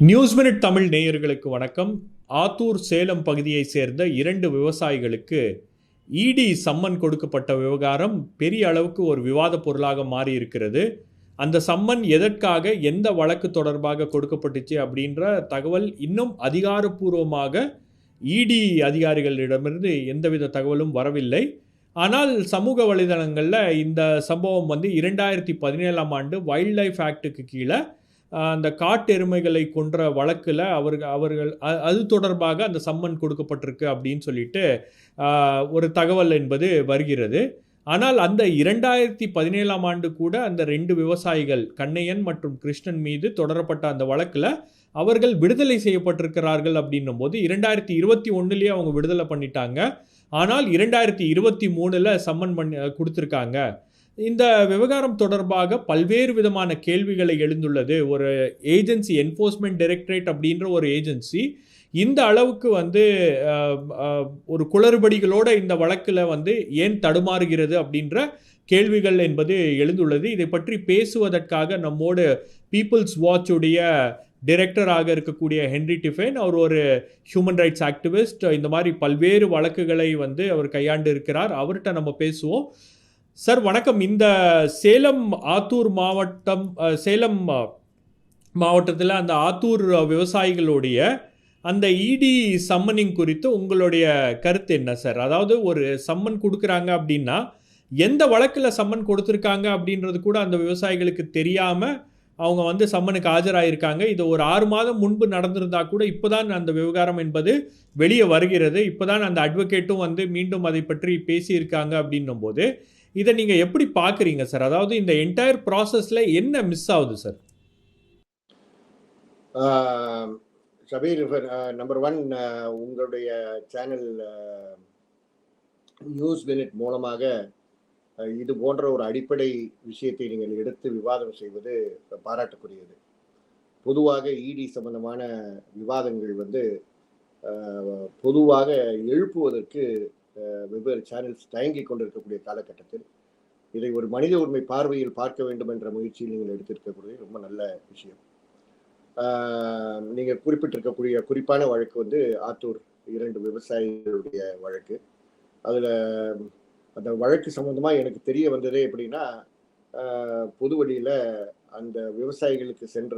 News minute Tamil நேயர்களுக்கு வணக்கம். ஆத்தூர் சேலம் பகுதியைச் சேர்ந்த இரண்டு விவசாயிகளுக்கு இடி சம்மன் கொடுக்கப்பட்ட விவகாரம் பெரிய அளவுக்கு ஒரு விவாத பொருளாக மாறி இருக்கிறது அந்த சம்மன் எதற்காக எந்த வழக்கு தொடர்பாக கொடுக்கப்பட்டுச்சு அப்படின்ற தகவல் இன்னும் அதிகாரப்பூர்வமாக இடி அதிகாரிகளிடமிருந்து எந்தவித தகவலும் வரவில்லை. ஆனால் சமூக வலைதளங்களில் இந்த சம்பவம் வந்து இரண்டாயிரத்தி பதினேழாம் ஆண்டு வைல்ட் லைஃப் ஆக்டுக்கு கீழே அந்த காட்டெருமைகளை கொன்ற வழக்கில் அவர்கள் அவர்கள் அது தொடர்பாக அந்த சம்மன் கொடுக்கப்பட்டிருக்கு அப்படின்னு சொல்லிட்டு ஒரு தகவல் என்பது வருகிறது. ஆனால் அந்த இரண்டாயிரத்தி பதினேழாம் ஆண்டு கூட அந்த ரெண்டு விவசாயிகள் கண்ணையன் மற்றும் கிருஷ்ணன் மீது தொடரப்பட்ட அந்த வழக்கில் அவர்கள் விடுதலை செய்யப்பட்டிருக்கிறார்கள் அப்படின்னும் போது இரண்டாயிரத்தி இருபத்தி ஒன்றுலேயே அவங்க விடுதலை பண்ணிட்டாங்க. ஆனால் இரண்டாயிரத்தி இருபத்தி மூணில் சம்மன் பண்ணி கொடுத்துருக்காங்க. இந்த விவகாரம் தொடர்பாக பல்வேறு விதமான கேள்விகளை எழுந்துள்ளது. ஒரு ஏஜென்சி என்ஃபோர்ஸ்மெண்ட் டைரக்டரேட் அப்படின்ற ஒரு ஏஜென்சி. இந்த அளவுக்கு வந்து ஒரு குளறுபடிகளோட இந்த வழக்கில் வந்து ஏன் தடுமாறுகிறது அப்படின்ற கேள்விகள் என்பது எழுந்துள்ளது. இதை பற்றி பேசுவதற்காக நம்மோடு பீப்புள்ஸ் வாட்சுடைய டிரெக்டராக இருக்கக்கூடிய ஹென்ரி டிஃபைன் அவர் ஒரு ஹியூமன் ரைட்ஸ் ஆக்டிவிஸ்ட். இந்த மாதிரி பல்வேறு வழக்குகளை வந்து அவர் கையாண்டு இருக்கிறார். அவர்கிட்ட நம்ம பேசுவோம். சார் வணக்கம். இந்த சேலம் ஆத்தூர் மாவட்டம் சேலம் மாவட்டத்தில் அந்த ஆத்தூர் விவசாயிகளுடைய அந்த இடி சம்மனிங் குறித்து உங்களுடைய கருத்து என்ன சார்? அதாவது ஒரு சம்மன் கொடுக்குறாங்க அப்படின்னா எந்த வழக்கில் சம்மன் கொடுத்துருக்காங்க அப்படின்றது கூட அந்த விவசாயிகளுக்கு தெரியாமல் அவங்க வந்து சம்மனுக்கு ஆஜராயிருக்காங்க. இது ஒரு ஆறு மாதம் முன்பு நடந்திருந்தா கூட இப்போதான் அந்த விவகாரம் என்பது வெளியே வருகிறது. இப்போதான் அந்த அட்வொகேட்டும் வந்து மீண்டும் அதை பற்றி பேசியிருக்காங்க அப்படின்னும் போது இதை நீங்கள் எப்படி பார்க்குறீங்க சார்? அதாவது இந்த என்டையர் ப்ராசஸில் என்ன மிஸ் ஆகுது சார்? ஷபீர் நம்பர் ஒன் உங்களுடைய சேனல் நியூஸ் மினிட் மூலமாக இது போன்ற ஒரு அடிப்படை விஷயத்தை நீங்கள் எடுத்து விவாதம் செய்வது பாராட்டுக்குரியது. பொதுவாக இடி சம்பந்தமான விவாதங்கள் வந்து பொதுவாக எழுப்புவதற்கு வெவ்வேறு சேனல்ஸ் தயங்கிக் கொண்டிருக்கக்கூடிய காலகட்டத்தில் இதை ஒரு மனித உரிமை பார்வையில் பார்க்க வேண்டும் என்ற முயற்சியில் நீங்கள் எடுத்திருக்கக்கூடிய ரொம்ப நல்ல விஷயம். நீங்கள் குறிப்பிட்டிருக்கக்கூடிய குறிப்பான வழக்கு வந்து ஆத்தூர் இரண்டு விவசாயிகளுடைய வழக்கு. அதில் அந்த வழக்கு சம்மந்தமாக எனக்கு தெரிய வந்ததே எப்படின்னா பொது வழியில் அந்த விவசாயிகளுக்கு சென்ற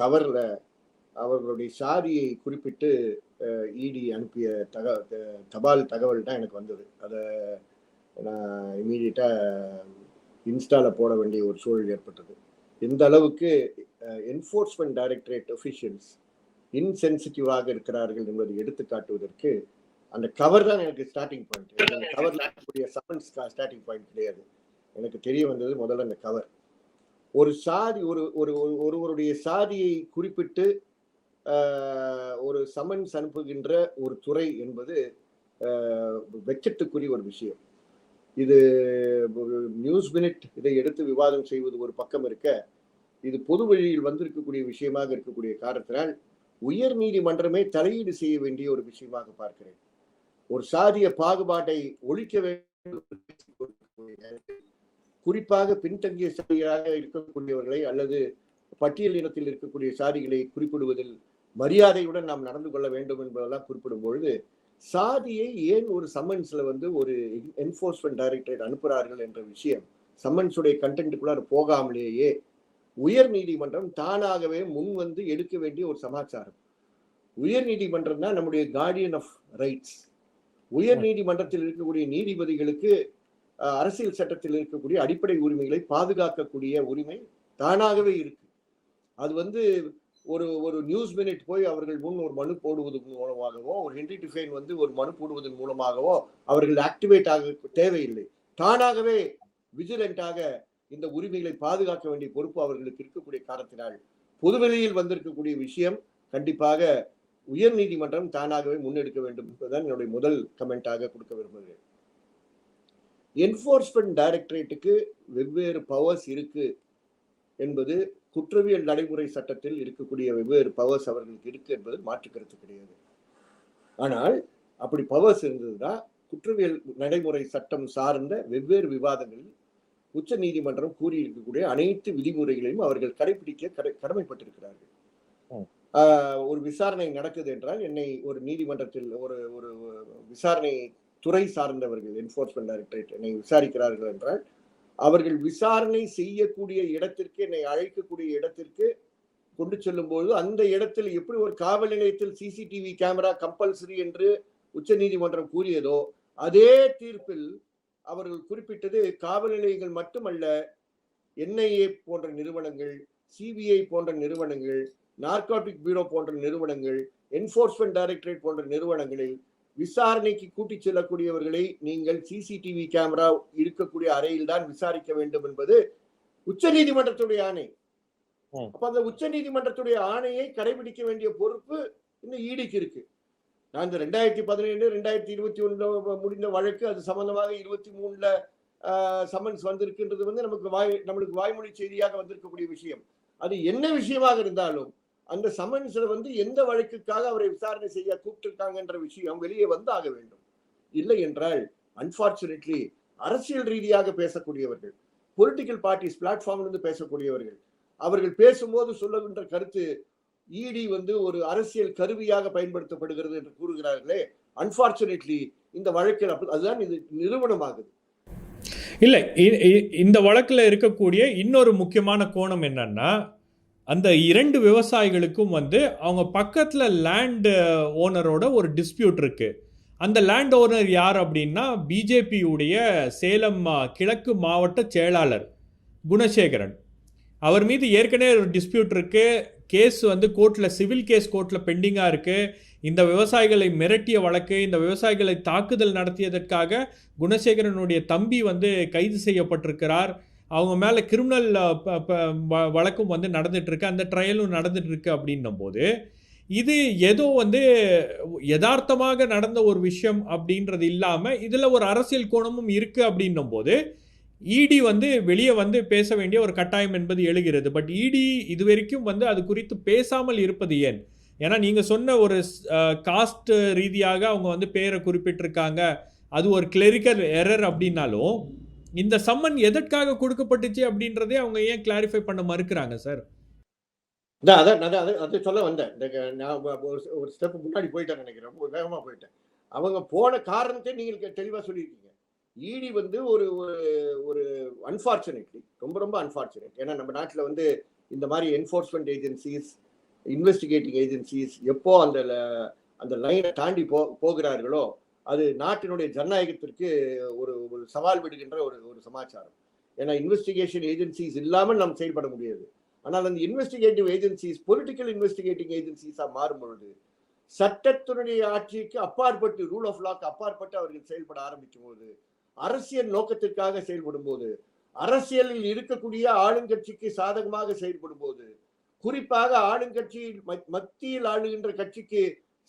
கவரில் அவர்களுடைய சாதியை குறிப்பிட்டு இடி அனுப்பிய தக தபால் தகவல் தான் எனக்கு வந்தது. அதை நான் இமீடியட்டாக இன்ஸ்டாவில் போட வேண்டிய ஒரு சூழல் ஏற்பட்டது. எந்த அளவுக்கு என்ஃபோர்ஸ்மெண்ட் டைரக்டரேட் அஃபிஷியல்ஸ் இன்சென்சிட்டிவாக இருக்கிறார்கள் என்பதை எடுத்து காட்டுவதற்கு அந்த கவர் தான் எனக்கு ஸ்டார்டிங் பாயிண்ட் அந்த கவர்ல இருக்கக்கூடிய சமன்ஸ் ஸ்டார்டிங் பாயிண்ட் கிடையாது. எனக்கு தெரிய வந்தது முதல்ல அந்த கவர் ஒரு சாதி ஒரு ஒரு ஒரு- ஒருவருடைய சாதியை குறிப்பிட்டு ஆஹ், ஒரு சமன்ஸ் அனுப்புகின்ற ஒரு துறை என்பது ஆஹ், ஒரு விஷயம். இது நியூஸ் மினிட் இதை எடுத்து விவாதம் செய்வது ஒரு பக்கம் இருக்க இது பொது வழியில் வந்திருக்கக்கூடிய விஷயமாக இருக்கக்கூடிய காரணத்தினால் உயர் நீதிமன்றமே தலையீடு செய்ய வேண்டிய ஒரு விஷயமாக பார்க்கிறேன். ஒரு சாதிய பாகுபாட்டை ஒழிக்க வேண்டும். குறிப்பாக பின்தங்கிய சாதியாக இருக்கக்கூடியவர்களை அல்லது பட்டியல் இனத்தில் இருக்கக்கூடிய சாதிகளை குறிப்பிடுவதில் மரியாதையுடன் நாம் நடந்து கொள்ள வேண்டும் என்பதெல்லாம் குறிப்பிடும் பொழுது சாதியை ஏன் ஒரு சம்மன்ஸ்ல வந்து ஒரு என்ஃபோர்ஸ்மெண்ட் டைரக்டரேட் அனுப்புகிறார்கள் என்ற விஷயம் சம்மன்ஸுடைய கண்டென்ட்டுக்குள்ளார போகாமலேயே உயர் நீதிமன்றம் தானாகவே முன் வந்து எடுக்க வேண்டிய ஒரு சமாச்சாரம். உயர் நீதிமன்றம் தான் நம்முடைய கார்டியன் ஆஃப் ரைட்ஸ் உயர் நீதிமன்றத்தில் இருக்கக்கூடிய நீதிபதிகளுக்கு அரசியல் சட்டத்தில் இருக்கக்கூடிய அடிப்படை உரிமைகளை பாதுகாக்கக்கூடிய உரிமை தானாகவே இருக்கு. அது வந்து ஒரு ஒரு நியூஸ் மினிட் போய் அவர்கள் முன் ஒரு மனு போடுவதன் மூலமாகவோ ஒரு ஹென்ரி டிஃபைன் வந்து ஒரு மனு போடுவதன் மூலமாகவோ அவர்கள் ஆக்டிவேட் ஆக தேவையில்லை. தானாகவே விஜிலண்டாக இந்த உரிமைகளை பாதுகாக்க வேண்டிய பொறுப்பு அவர்களுக்கு இருக்கக்கூடிய காரணத்தினால் பொதுவெளியில் வந்திருக்கக்கூடிய விஷயம் கண்டிப்பாக உயர் நீதிமன்றம் தானாகவே முன்னெடுக்க வேண்டும் என்பதுதான் என்னுடைய முதல் கமெண்டாக கொடுக்க விரும்புகிறேன். என்ஃபோர்ஸ்மெண்ட் டைரக்டரேட்டுக்கு வெவ்வேறு பவர்ஸ் இருக்கு என்பது குற்றவியல் நடைமுறை சட்டத்தில் இருக்கக்கூடிய வெவ்வேறு பவர்ஸ் அவர்களுக்கு இருக்கு என்பது மாற்று கருத்து கிடையாது. ஆனால் அப்படி பவர்ஸ் இருந்ததுன்னா குற்றவியல் நடைமுறை சட்டம் சார்ந்த வெவ்வேறு விவாதங்களில் உச்ச நீதிமன்றம் கூறியிருக்கக்கூடிய அனைத்து விதிமுறைகளையும் அவர்கள் கடைபிடிக்க கடை கடமைப்பட்டிருக்கிறார்கள். ஒரு விசாரணை நடக்குது என்றால் என்னை ஒரு நீதிமன்றத்தில் ஒரு ஒரு விசாரணை துறை சார்ந்தவர்கள் என்போர்ஸ்மெண்ட் டைரக்டரேட் என்னை விசாரிக்கிறார்கள் என்றால் அவர்கள் விசாரணை செய்யக்கூடிய இடத்திற்கு என்னை அழைக்கக்கூடிய இடத்திற்கு கொண்டு செல்லும்போது அந்த இடத்தில் எப்படி ஒரு காவல் நிலையத்தில் சிசிடிவி கேமரா கம்பல்சரி என்று உச்சநீதிமன்றம் கூறியதோ அதே தீர்ப்பில் அவர்கள் குறிப்பிட்டது காவல் நிலையங்கள் மட்டுமல்ல என்ஐஏ போன்ற நிறுவனங்கள் சிபிஐ போன்ற நிறுவனங்கள் நார்காட்டிக் பியூரோ போன்ற நிறுவனங்கள் என்போர்ஸ்மெண்ட் டைரக்டரேட் போன்ற நிறுவனங்களில் விசாரணைக்கு கூட்டிச் செல்லக்கூடியவர்களை நீங்கள் சிசிடிவி கேமரா இருக்கக்கூடிய அறையில் தான் விசாரிக்க வேண்டும் என்பது உச்சநீதிமன்றத்துடைய ஆணை. ம். அப்ப அந்த உச்சநீதிமன்றத்துடைய ஆணையை கடைபிடிக்க வேண்டிய பொறுப்பு இந்த ஈடிக்கு இருக்கு. நான் இந்த ரெண்டாயிரத்தி பதினேழு ரெண்டாயிரத்தி இருபத்தி ஒண்ணுல முடிந்த வழக்கு அது சம்பந்தமாக இருபத்தி மூணுல சம்மன்ஸ் வந்திருக்குன்றது வந்து நமக்கு வாய் நம்மளுக்கு வாய்மொழி செய்தியாக வந்திருக்கக்கூடிய விஷயம். அது என்ன விஷயமாக இருந்தாலும் அந்த சம்மன்ஸ்ல வந்து எந்த வழக்குக்காக அவரை விசாரணை செய்ய கூப்பிட்டுருக்காங்கன்ற விஷயம் வெளியே வந்து ஆக வேண்டும். இல்லை என்றால் அன்பார்ச்சுனேட்லி அரசியல் ரீதியாக பேசக்கூடியவர்கள் பொலிட்டிக்கல் பார்ட்டிஸ் பிளாட்ஃபார்ம்லேருந்து பேசக்கூடியவர்கள் அவர்கள் பேசும்போது சொல்லுகின்ற கருத்து இடி வந்து ஒரு அரசியல் கருவியாக பயன்படுத்தப்படுகிறது என்று கூறுகிறார்களே அன்பார்ச்சுனேட்லி இந்த வழக்கில் அதுதான் இது நிறுவனமாகுது. இல்லை இ- இ- இந்த வழக்கில் இருக்கக்கூடிய இன்னொரு முக்கியமான கோணம் என்னன்னா அந்த இரண்டு விவசாயிகளுக்கும் வந்து அவங்க பக்கத்தில் லேண்டு ஓனரோட ஒரு டிஸ்பியூட் இருக்கு. அந்த லேண்ட் ஓனர் யார் அப்படின்னா பிஜேபியுடைய சேலம் கிழக்கு மாவட்ட செயலாளர் குணசேகரன். அவர் மீது ஏற்கனவே ஒரு டிஸ்பியூட் இருக்கு. கேஸ் வந்து கோர்ட்டில் சிவில் கேஸ் கோர்ட்டில் பெண்டிங்காக இருக்குது இந்த விவசாயிகளை மிரட்டிய வழக்கு இந்த விவசாயிகளை தாக்குதல் நடத்தியதற்காக குணசேகரனுடைய தம்பி வந்து கைது செய்யப்பட்டிருக்கிறார். அவங்க மேலே கிரிமினல் வழக்கும் வந்து நடந்துகிட்ருக்கு அந்த ட்ரையலும் நடந்துகிட்ருக்கு அப்படின்னும் போது இது ஏதோ வந்து யதார்த்தமாக நடந்த ஒரு விஷயம் அப்படின்றது இல்லாமல் இதில் ஒரு அரசியல் கோணமும் இருக்குது அப்படின்னும் போது இடி வந்து வெளியே வந்து பேச வேண்டிய ஒரு கட்டாயம் என்பது எழுகிறது. பட் இடி வரைக்கும் வந்து அது குறித்து பேசாமல் இருப்பது ஏன்? ஏன்னா நீங்கள் சொன்ன ஒரு காஸ்ட் ரீதியாக அவங்க வந்து பேரை குறிப்பிட்டிருக்காங்க. அது ஒரு கிளரிக்கல் எரர் அப்படின்னாலும் இந்த சம்மன் எதற்காக கொடுக்கப்பட்டுச்சு அப்படின்றதே அவங்க ஏன் கிளாரிஃபை பண்ண மறுக்கிறாங்க சார் அதான் அதான் அதான் அது சொல்ல வந்தேன். இந்த நான் ஒரு ஒரு ஸ்டெப் முன்னாடி போயிட்டேன் நினைக்கிறேன். ரொம்ப வேகமாக போயிட்டேன். அவங்க போன காரணத்தை நீங்கள் தெளிவாக சொல்லியிருக்கீங்க. இடி வந்து ஒரு ஒரு ஒரு அன்பார்ச்சுனேட்லி ரொம்ப ரொம்ப அன்பார்ச்சுனேட் ஏன்னா நம்ம நாட்டில் வந்து இந்த மாதிரி என்ஃபோர்ஸ்மெண்ட் ஏஜென்சிஸ் இன்வெஸ்டிகேட்டிங் ஏஜென்சிஸ் எப்போ அந்த அந்த லைனை தாண்டி போ போகிறார்களோ அது நாட்டினுடைய ஜனநாயகத்திற்கு ஒரு ஒரு சவால் விடுகின்ற ஒரு ஒரு சமாச்சாரம். ஏன்னா இன்வெஸ்டிகேஷன் ஏஜென்சிஸ் இல்லாமல் நாம் செயல்பட முடியாது. ஆனால் அந்த இன்வெஸ்டிகேட்டிவ் ஏஜென்சிஸ் பொலிட்டிக்கல் இன்வெஸ்டிகேட்டிங் ஏஜென்சிஸாக மாறும் பொழுது சட்டத்தினுடைய ஆட்சிக்கு அப்பாற்பட்டு ரூல் ஆஃப் லாக்கு அப்பாற்பட்டு அவர்கள் செயல்பட ஆரம்பிக்கும் போது அரசியல் நோக்கத்திற்காக செயல்படும் போது அரசியலில் இருக்கக்கூடிய ஆளுங்கட்சிக்கு சாதகமாக செயல்படும் போது குறிப்பாக ஆளுங்கட்சியில் மத்- மத்தியில் ஆளுகின்ற கட்சிக்கு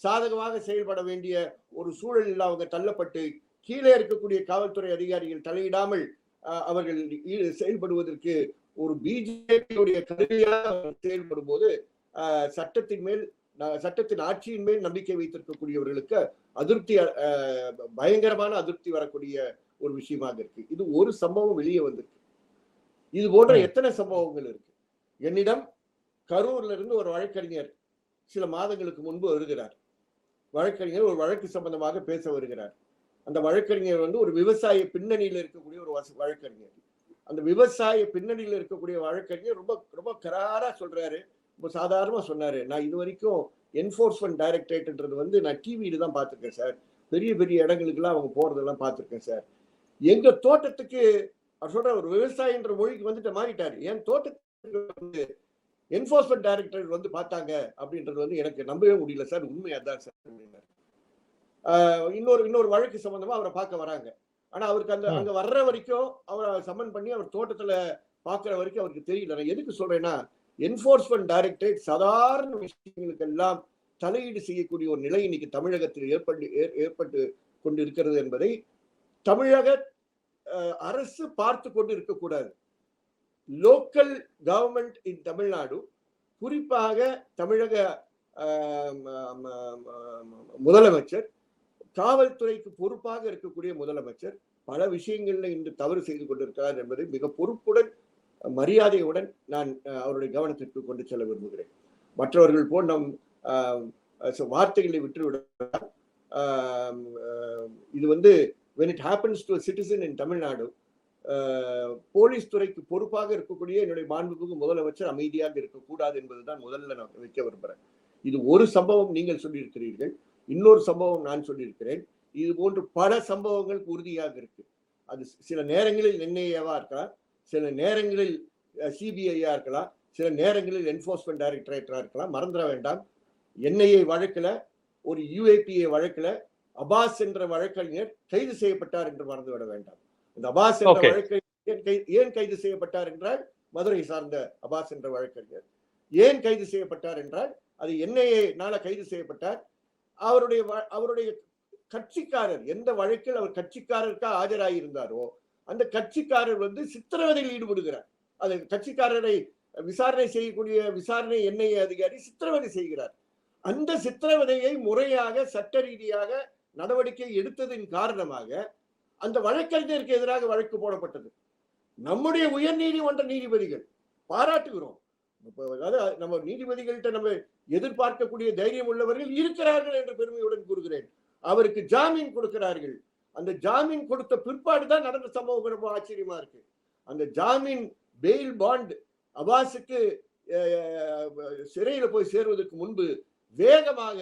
சாதகமாக செயல்பட வேண்டிய ஒரு சூழலில் அவங்க தள்ளப்பட்டு கீழே இருக்கக்கூடிய காவல்துறை அதிகாரிகள் தலையிடாமல் அவர்கள் செயல்படுவதற்கு ஒரு பிஜேபியுடைய கருவியாக செயல்படும் போது சட்டத்தின் மேல் சட்டத்தின் ஆட்சியின் மேல் நம்பிக்கை வைத்திருக்கக்கூடியவர்களுக்கு அதிருப்தி பயங்கரமான அதிருப்தி வரக்கூடிய ஒரு விஷயமாக இருக்கு. இது ஒரு சம்பவம் வெளியே வந்திருக்கு. இது போன்ற. எத்தனை சம்பவங்கள் இருக்கு? என்னிடம் கரூர்ல இருந்து ஒரு வழக்கறிஞர் சில மாதங்களுக்கு முன்பு வருகிறார். வழக்கறிஞர் ஒரு வழக்கு சம்பந்தமாக பேச வருகிறார். அந்த வழக்கறிஞர் வந்து ஒரு விவசாய பின்னணியில் இருக்கக்கூடிய ஒரு வச- வழக்கறிஞர். அந்த விவசாய பின்னணியில் இருக்கக்கூடிய வழக்கறிஞர் ரொம்ப ரொம்ப கராரா சொல்றாரு. ரொம்ப சாதாரணமா சொன்னாரு. நான் இது வரைக்கும் என்ஃபோர்ஸ்மெண்ட் டைரக்டரேட்ன்றது வந்து நான் டிவியில தான் பார்த்துருக்கேன் சார். பெரிய பெரிய இடங்களுக்கெல்லாம் அவங்க போறதெல்லாம் பார்த்துருக்கேன் சார். எங்க தோட்டத்துக்கு அவர் சொல்ற ஒரு விவசாயின்ற மொழிக்கு வந்துட்டு மாறிட்டாரு. என் தோட்டத்துக்கு என்போர்ஸ்மெண்ட் டைரக்டர் வந்து பார்த்தாங்க அப்படின்றது வந்து எனக்கு நம்பவே முடியல சார். உண்மையா தான் சார்? இன்னொரு இன்னொரு வழக்கு சம்பந்தமா அவரை பார்க்க வராங்க. ஆனா அவருக்கு அந்த. அங்க வர்ற வரைக்கும் அவரை சம்மன் பண்ணி அவர் தோட்டத்துல பாக்குற வரைக்கும் அவருக்கு தெரியல. நான் எதுக்கு சொல்றேன்னா என்போர்ஸ்மெண்ட் டைரக்டரேட் சாதாரண விஷயங்களுக்கெல்லாம் தலையீடு செய்யக்கூடிய ஒரு நிலை இன்னைக்கு தமிழகத்தில் ஏற்பட்டு ஏற்பட்டு கொண்டு இருக்கிறது என்பதை தமிழக அரசு பார்த்து கொண்டு இருக்கக்கூடாது. லோக்கல் கவர்மெண்ட் இன் தமிழ்நாடு குறிப்பாக தமிழக முதலமைச்சர் காவல்துறைக்கு பொறுப்பாக இருக்கக்கூடிய முதலமைச்சர் பல விஷயங்களில் இன்று தவறு செய்து கொண்டிருக்கிறார் என்பதை மிக பொறுப்புடன் மரியாதையுடன் நான் அவருடைய கவனத்திற்கு கொண்டு செல்ல விரும்புகிறேன். மற்றவர்கள் போல் நம் வார்த்தைகளை விட்டுவிட இது வந்து when it happens to citizen in Tamil Nadu police துறைக்கு பொறுப்பாக இருக்கக்கூடிய என்னுடைய மாண்புமிகு முதலமைச்சர் அமைதியாக இருக்கக்கூடாது என்பதுதான் முதல்ல நான் வைக்க விரும்புகிறேன் இது ஒரு சம்பவம் நீங்கள் சொல்லியிருக்கிறீர்கள். இன்னொரு சம்பவம் நான் சொல்லியிருக்கிறேன். இது போன்று பல சம்பவங்கள் உறுதியாக இருக்கு. அது சில நேரங்களில் என்ஐஏவா இருக்கலாம் சில நேரங்களில் சிபிஐயா இருக்கலாம் சில நேரங்களில் என்போர்ஸ்மெண்ட் டைரக்டரேட்டரா இருக்கலாம். மறந்துட வேண்டாம். என்ஐஏ வழக்கில் ஒரு யுஏபிஏ வழக்கில் அபாஸ் என்ற வழக்கறிஞர் கைது செய்யப்பட்டார் என்று மறந்துவிட வேண்டாம். இந்த அபாஸ் என்ற. வழக்கறிஞர் ஏன் கைது செய்யப்பட்டார் என்றால் மதுரை சார்ந்த அபாஸ் என்ற வழக்கறிஞர். ஏன் கைது செய்யப்பட்டார் என்றால் அது என்ஐஏனால கைது செய்யப்பட்டார். அவருடைய அவருடைய கட்சிக்காரர் எந்த வழக்கில் அவர் கட்சிக்காரருக்கா ஆஜராயிருந்தாரோ அந்த கட்சிக்காரர் வந்து சித்திரவதையில் ஈடுபடுகிறார். அது கட்சிக்காரரை விசாரணை செய்யக்கூடிய விசாரணை என்ஐஏ அதிகாரி சித்திரவதை செய்கிறார். அந்த சித்திரவதையை முறையாக சட்ட ரீதியாக நடவடிக்கை எடுத்ததின் காரணமாக அந்த வழக்கறிஞருக்கு எதிராக வழக்கு போடப்பட்டது. நம்முடைய உயர் நீதிமன்ற நீதிபதிகள் பாராட்டுகிறோம். அதாவது நம்ம நீதிபதிகள்கிட்ட நம்ம எதிர்பார்க்கக்கூடிய தைரியம் உள்ளவர்கள் இருக்கிறார்கள் என்று பெருமையுடன் கூறுகிறேன். அவருக்கு ஜாமீன் கொடுக்கிறார்கள். அந்த ஜாமீன் கொடுத்த பிற்பாடு தான் நடந்த சம்பவம் ரொம்ப ஆச்சரியமா இருக்கு. அந்த ஜாமீன் பெயில் பாண்ட் அபாஸுக்கு சிறையில் சிறையில போய் சேருவதற்கு முன்பு வேகமாக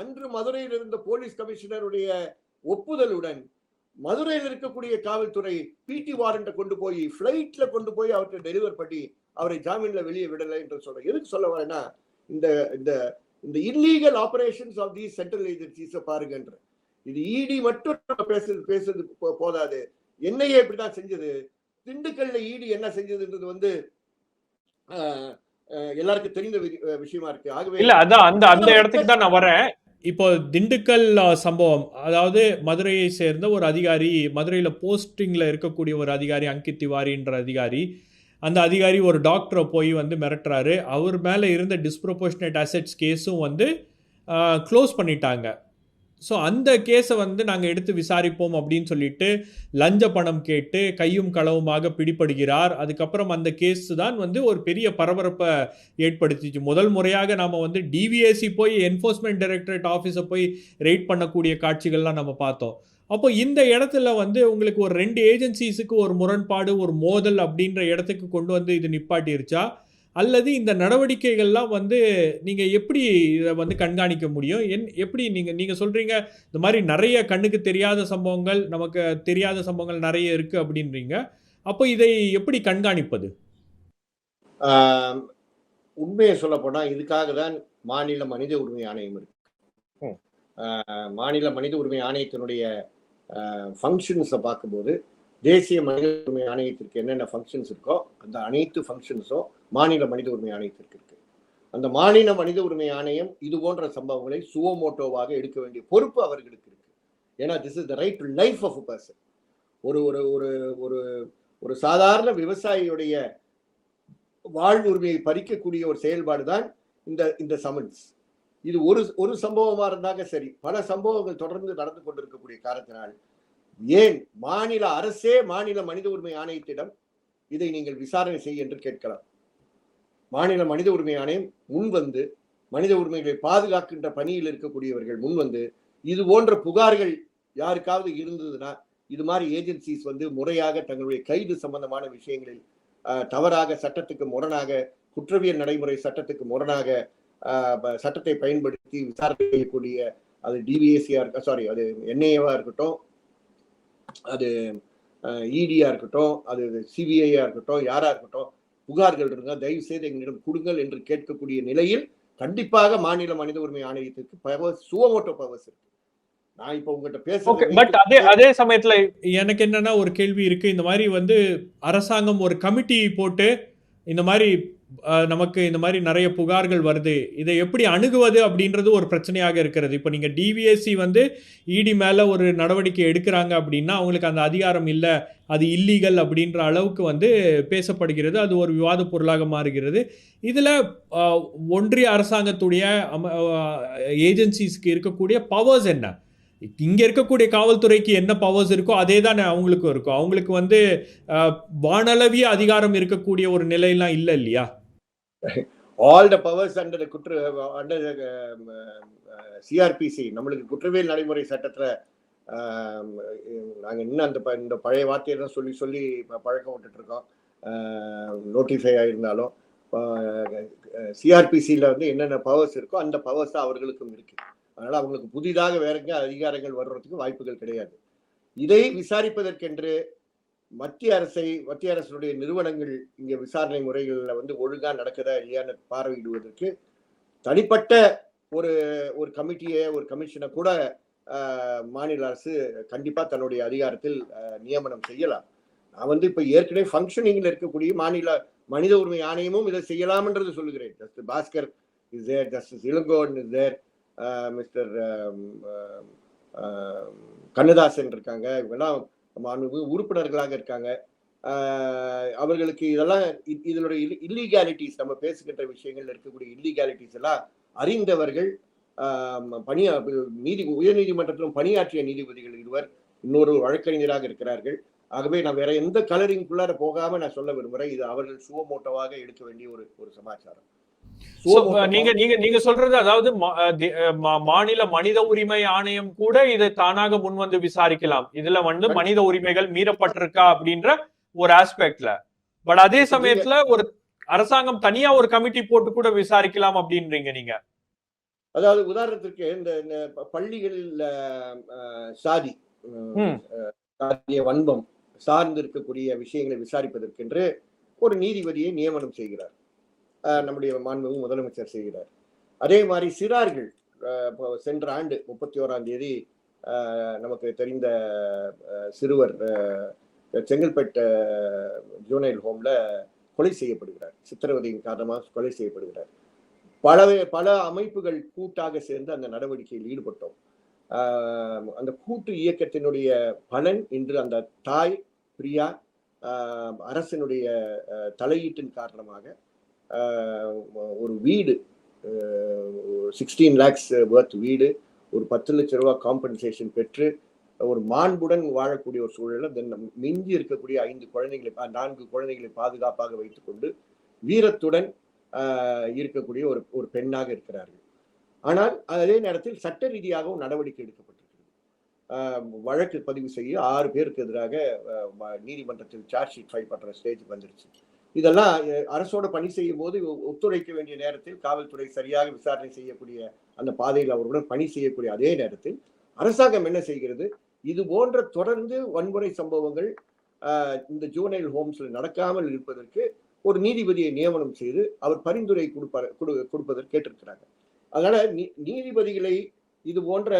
அன்று மதுரையில் இருந்த போலீஸ் கமிஷனருடைய ஒப்புதலுடன் மதுரையில் இருக்கக்கூடிய காவல்துறை பிடி வாரண்ட கொண்டு போய் ஃப்ளைட்ல கொண்டு போய் அவர்கிட்ட டெலிவர் பண்ணி அவரை ஜாமீன்ல வெளியே விடலை என்று சொல்றேன். எதுக்கு சொல்ல வரேன்னா இந்த இந்த இந்த illegal operations of the central ஏஜென்சிஸை பாருங்கன்ற. இது இடி மட்டும் பேசுறது பேசுறது போதாது. என்னையே இப்படிதான் செஞ்சது. திண்டுக்கல்ல இடி என்ன செஞ்சதுன்றது வந்து ஆஹ், எல்லாருக்கும் தெரிந்த வி- விஷயமா இருக்கு. ஆகவே இல்ல அதான் அந்த அந்த இடத்துக்கு தான் நான் வரேன். இப்போ திண்டுக்கல் சம்பவம் அதாவது மதுரையை சேர்ந்த ஒரு அதிகாரி மதுரையில் போஸ்டிங்கில் இருக்கக்கூடிய ஒரு அதிகாரி அங்கித் திவாரின்ற அதிகாரி அந்த அதிகாரி ஒரு டாக்டரை போய் வந்து மிரட்டுறாரு. அவர் மேலே இருந்த டிஸ்ப்ரொபோஷனேட் அசெட்ஸ் கேஸும் வந்து க்ளோஸ் பண்ணிட்டாங்க. ஸோ அந்த கேஸை வந்து நாங்கள் எடுத்து விசாரிப்போம் அப்படின்னு சொல்லிட்டு லஞ்ச பணம் கேட்டு கையும் களவுமாக பிடிபடுகிறார். அதுக்கப்புறம் அந்த கேஸ் தான் வந்து ஒரு பெரிய பரபரப்பை ஏற்படுத்திச்சு. முதல் முறையாக நாம் வந்து டிவிஎஸ்சி போய் என்ஃபோர்ஸ்மெண்ட் டைரக்டரேட் ஆஃபீஸை போய் ரெய்ட் பண்ணக்கூடிய காட்சிகள்லாம் நம்ம பார்த்தோம். அப்போ இந்த இடத்துல வந்து உங்களுக்கு ஒரு ரெண்டு ஏஜென்சிஸுக்கு ஒரு முரண்பாடு ஒரு மோதல் அப்படின்ற இடத்துக்கு கொண்டு வந்து இது நிப்பாட்டிருச்சா? அல்லது இந்த நடவடிக்கைகள்லாம் வந்து நீங்கள் எப்படி இதை வந்து கண்காணிக்க முடியும்? என் எப்படி நீங்கள் நீங்கள் சொல்கிறீங்க இந்த மாதிரி நிறைய கண்ணுக்கு தெரியாத சம்பவங்கள் நமக்கு தெரியாத சம்பவங்கள் நிறைய இருக்குது அப்படின்றீங்க. அப்போ இதை எப்படி கண்காணிப்பது? உண்மையை சொல்ல போனா இதுக்காக தான் மாநில மனித உரிமை ஆணையம் இருக்கு. மாநில மனித உரிமை ஆணையத்தினுடைய ஃபங்க்ஷன்ஸை பார்க்கும்போது தேசிய மனித உரிமை ஆணையத்திற்கு என்னென்ன ஃபங்க்ஷன்ஸ் இருக்கோ அந்த அனைத்து ஃபங்க்ஷன்ஸும் மாநில மனித உரிமை ஆணையத்திற்கு இருக்கு. அந்த மாநில மனித உரிமை ஆணையம் இது போன்ற சம்பவங்களை சுவமோட்டோவாக எடுக்க வேண்டிய பொறுப்பு அவர்களுக்கு இருக்கு. ஏன்னா this is the right to life of person ஒரு ஒரு ஒரு ஒரு ஒரு சாதாரண விவசாயியுடைய வாழ்வுரிமையை பறிக்கக்கூடிய ஒரு செயல்பாடு தான் இந்த இந்த சமன்ஸ் இது ஒரு ஒரு சம்பவமாக இருந்தாங்க சரி பல சம்பவங்கள் தொடர்ந்து நடந்து கொண்டிருக்கக்கூடிய காரணத்தினால் ஏன் மாநில அரசே மாநில மனித உரிமை ஆணையத்திடம் இதை நீங்கள் விசாரணை செய்ய என்று கேட்கலாம். மாநில மனித உரிமை ஆணையம் முன்வந்து மனித உரிமைகளை பாதுகாக்கின்ற பணியில் இருக்கக்கூடியவர்கள் முன்வந்து இது போன்ற புகார்கள் யாருக்காவது இருந்ததுன்னா இது மாதிரி ஏஜென்சிஸ் வந்து முறையாக தங்களுடைய கைது சம்பந்தமான விஷயங்களில் தவறாக சட்டத்துக்கு முரணாக குற்றவியல் நடைமுறை சட்டத்துக்கு முரணாக சட்டத்தை பயன்படுத்தி விசாரணை செய்யக்கூடிய அது டிவிஎஸ்சியாக இருக்க சாரி அது என்ஐஏவா இருக்கட்டும் அது இடியா இருக்கட்டும் அது சிபிஐயா இருக்கட்டும் யாரா இருக்கட்டும் புகார்கள் இருந்தால் தயவு செய்து எங்களிடம் கொடுங்கள் என்று கேட்கக்கூடிய நிலையில் கண்டிப்பாக மாநில மனித உரிமை ஆணையத்திற்கு பவர்ஸ் சுவமோட்டோ பவர்ஸ் இருக்கு. நான் இப்ப உங்ககிட்ட பட் அதே அதே சமயத்துல எனக்கு என்னன்னா ஒரு கேள்வி இருக்கு. இந்த மாதிரி வந்து அரசாங்கம் ஒரு கமிட்டி போட்டு இந்த மாதிரி நமக்கு இந்த மாதிரி நிறைய புகார்கள் வருது. இதை எப்படி அணுகுவது அப்படின்றது ஒரு பிரச்சனையாக இருக்கிறது. இப்போ நீங்கள் டிவிஎஸ்சி வந்து இடி மேலே ஒரு நடவடிக்கை எடுக்கிறாங்க அப்படின்னா அவங்களுக்கு அந்த அதிகாரம் இல்லை அது இல்லீகல் அப்படின்ற அளவுக்கு வந்து பேசப்படுகிறது. அது ஒரு விவாத பொருளாக மாறுகிறது. இதில் ஒன்றிய அரசாங்கத்துடைய ஏஜென்சிஸ்க்கு இருக்கக்கூடிய பவர்ஸ் என்ன? இங்கே இருக்கக்கூடிய காவல்துறைக்கு என்ன பவர்ஸ் இருக்கோ அதே தானே அவங்களுக்கும் இருக்கும். அவங்களுக்கு வந்து வானளவிய அதிகாரம் இருக்கக்கூடிய ஒரு நிலையெல்லாம் இல்லை இல்லையா? ஆல் த பவர்ஸ் அண்டர் குற்ற அண்டர் சிஆர்பிசி நம்மளுக்கு குற்றவியல் நடைமுறை சட்டத்தில் um, நாங்கள் இன்னும் அந்த ப- இந்த பழைய வார்த்தையை தான் சொல்லி சொல்லி பழக்கம் விட்டுட்டு இருக்கோம் நோட்டிஃபை ஆகியிருந்தாலும் சிஆர்பிசியில் வந்து என்னென்ன பவர்ஸ் இருக்கோ அந்த பவர்ஸ் தான் அவர்களுக்கும் இருக்குது அதனால் அவங்களுக்கு புதிதாக வேறங்க அதிகாரங்கள் வர்றதுக்கு வாய்ப்புகள் கிடையாது. இதை விசாரிப்பதற்கென்று மத்திய அரசை மத்திய அரசுடைய நிறுவனங்கள் இங்க விசாரணை முறைகளில் வந்து ஒழுங்கா நடக்குதா இல்லையான்னு பார்வையிடுவதற்கு தனிப்பட்ட ஒரு ஒரு கமிட்டியை ஒரு கமிஷனை கூட மாநில அரசு கண்டிப்பா தன்னுடைய அதிகாரத்தில் நியமனம் செய்யலாம். நான் வந்து இப்ப ஏற்கனவே ஃபங்க்ஷனிங்ல இருக்கக்கூடிய மாநில மனித உரிமை ஆணையமும் இதை செய்யலாம்ன்றது சொல்லுகிறேன். Just Bhaskar is there justice Ilangon is there mister Kannadasan இருக்காங்க. இவங்கெல்லாம் மாண்பு உறுப்பினர்களாக இருக்காங்க. அவர்களுக்கு இதெல்லாம் இதனுடைய இல்லீகாலிட்டிஸ் நம்ம பேசுகின்ற விஷயங்கள் இருக்கக்கூடிய இல்லீகாலிட்டிஸ் எல்லாம் அறிந்தவர்கள் பணியா நீதி உயர்நீதிமன்றத்திலும் பணியாற்றிய நீதிபதிகள் இருவர் இன்னொரு வழக்கறிஞராக இருக்கிறார்கள். ஆகவே நான் வேற எந்த கலரிங்குள்ளார போகாம நான் சொல்ல விரும்புறேன். இது அவர்கள் சுவமோட்டோவாக எடுக்க வேண்டிய ஒரு ஒரு சமாச்சாரம். நீங்க நீங்க நீங்க சொல்றது அதாவது மாநில மனித உரிமை ஆணையம் கூட இதை தானாக முன் வந்து விசாரிக்கலாம். இதுல வந்து மனித உரிமைகள் மீறப்பட்டிருக்கா அப்படின்ற ஒரு ஆஸ்பெக்ட்ல பட் அதே சமயத்துல ஒரு அரசாங்கம் தனியா ஒரு கமிட்டி போட்டு கூட விசாரிக்கலாம் அப்படின்றீங்க நீங்க. அதாவது உதாரணத்திற்கு இந்த பள்ளிகளில் சாதி. சாதிய வன்மம் சார்ந்து இருக்கக்கூடிய விஷயங்களை விசாரிப்பதற்கென்று ஒரு நீதிபதியை நியமனம் செய்கிறார். நம்முடைய மாண்புமிகு முதலமைச்சர் செய்கிறார். அதே மாதிரி சிறார்கள் இப்போ சென்ற ஆண்டு முப்பத்தி ஓராம் தேதி நமக்கு தெரிந்த சிறுவர் செங்கல்பட்டு ஜூனைல் ஹோம்ல கொலை செய்யப்படுகிறார். சித்திரவதையின் காரணமாக கொலை செய்யப்படுகிறார். பல பல அமைப்புகள் கூட்டாக சேர்ந்து அந்த நடவடிக்கையில் ஈடுபட்டோம். அந்த கூட்டு இயக்கத்தினுடைய பலன் இன்று அந்த தாய் பிரியா அரசினுடைய தலையீட்டின் காரணமாக ஒரு வீடு சிக்ஸ்டீன் லேக்ஸ் வர்த் வீடு ஒரு பத்து லட்ச ரூபா காம்பன்சேஷன் பெற்று ஒரு மாண்புடன் வாழக்கூடிய ஒரு சூழலில் தென் மிஞ்சி இருக்கக்கூடிய ஐந்து குழந்தைகளை நான்கு குழந்தைகளை பாதுகாப்பாக வைத்துக்கொண்டு வீரத்துடன் இருக்கக்கூடிய ஒரு ஒரு பெண்ணாக இருக்கிறார்கள். ஆனால் அதே நேரத்தில் சட்ட ரீதியாகவும் நடவடிக்கை எடுக்கப்பட்டிருக்கிறது. வழக்கு பதிவு செய்ய ஆறு பேருக்கு எதிராக நீதிமன்றத்தில் சார்ஜ் ஷீட் ஃபைல் பண்ணுற ஸ்டேஜ் வந்துருச்சு. இதெல்லாம் அரசோட பணி செய்யும் போது ஒத்துழைக்க வேண்டிய நேரத்தில் காவல்துறை சரியாக விசாரணை செய்யக்கூடிய அந்த பாதையில் அவருடன் பணி செய்யக்கூடிய அதே நேரத்தில் அரசாங்கம் என்ன செய்கிறது? இது போன்ற தொடர்ந்து வன்முறை சம்பவங்கள் இந்த ஜூனைல் ஹோம்ஸில் நடக்காமல் இருப்பதற்கு ஒரு நீதிபதியை நியமனம் செய்து அவர் பரிந்துரை கொடுப்பார் கொடு- கொடுப்பதற்கு கேட்டிருக்கிறாங்க. அதனால நீ- நீதிபதிகளை இது போன்ற